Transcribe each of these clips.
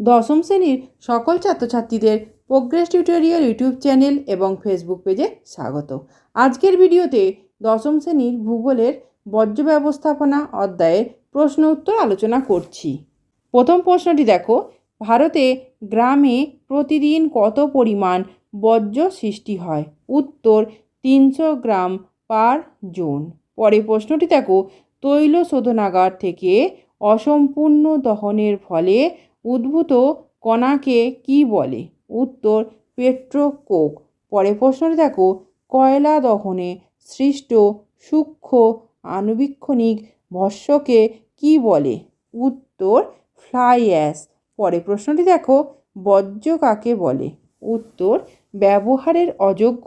দশম শ্রেণির সকল ছাত্রছাত্রীদের প্রোগ্রেস টিউটোরিয়াল ইউটিউব চ্যানেল এবং ফেসবুক পেজে স্বাগত। আজকের ভিডিওতে দশম শ্রেণির ভূগোলের বর্জ্য ব্যবস্থাপনা অধ্যায়ের প্রশ্ন উত্তর আলোচনা করছি। প্রথম প্রশ্নটি দেখো, ভারতে গ্রামে প্রতিদিন কত পরিমাণ বর্জ্য সৃষ্টি হয়? উত্তর, তিনশো গ্রাম পার জোন। পরে প্রশ্নটি দেখো, তৈল শোধনাগার থেকে অসম্পূর্ণ দহনের ফলে উদ্ভূত কণাকে কি বলে? উত্তর, পেট্রোকোক। পরে প্রশ্নটি দেখো। কয়লা দহনে সৃষ্ট সূক্ষ্ম আণুবীক্ষণিক ভস্যকে কি বলে? উত্তর, ফ্লাই অ্যাশ। পরে প্রশ্নটি দেখো। বর্জ্য কাকে বলে? উত্তর, ব্যবহারের অযোগ্য,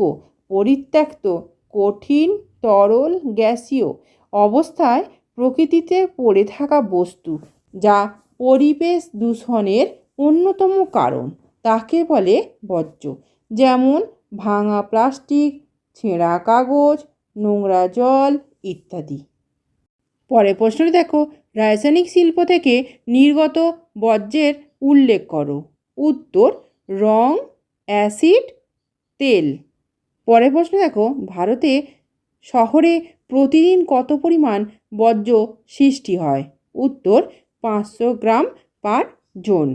পরিত্যক্ত, কঠিন, তরল, গ্যাসীয় অবস্থায় প্রকৃতিতে পড়ে থাকা বস্তু, যা পরিবেশ দূষণের অন্যতম কারণ, তাকে বলে বর্জ্য। যেমন ভাঙা প্লাস্টিক, ছেঁড়া কাগজ, নোংরা জল ইত্যাদি। পরে প্রশ্নটি দেখো। রাসায়নিক শিল্প থেকে নির্গত বর্জ্যের উল্লেখ করো। উত্তর, রং, অ্যাসিড, তেল। পরের প্রশ্ন দেখো। ভারতে শহরে প্রতিদিন কত পরিমাণ বর্জ্য সৃষ্টি হয়? উত্তর পাঁচশো গ্রাম পার জোন।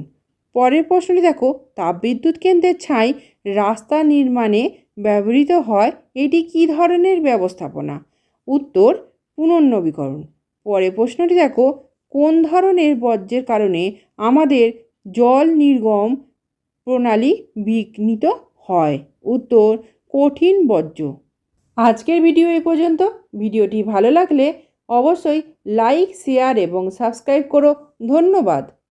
পরের প্রশ্নটি দেখো, তাপবিদ্যুৎ কেন্দ্রের ছাই রাস্তা নির্মাণে ব্যবহৃত হয়, এটি কী ধরনের ব্যবস্থাপনা? উত্তর, পুনর্নবীকরণ। পরের প্রশ্নটি দেখো, কোন ধরনের বর্জ্যের কারণে আমাদের জল নির্গম প্রণালী বিঘ্নিত হয়? উত্তর, কঠিন বর্জ্য। আজকের ভিডিও এ পর্যন্ত। ভিডিওটি ভালো লাগলে অবশ্যই লাইক শেয়ার এবং সাবস্ক্রাইব করো। ধন্যবাদ।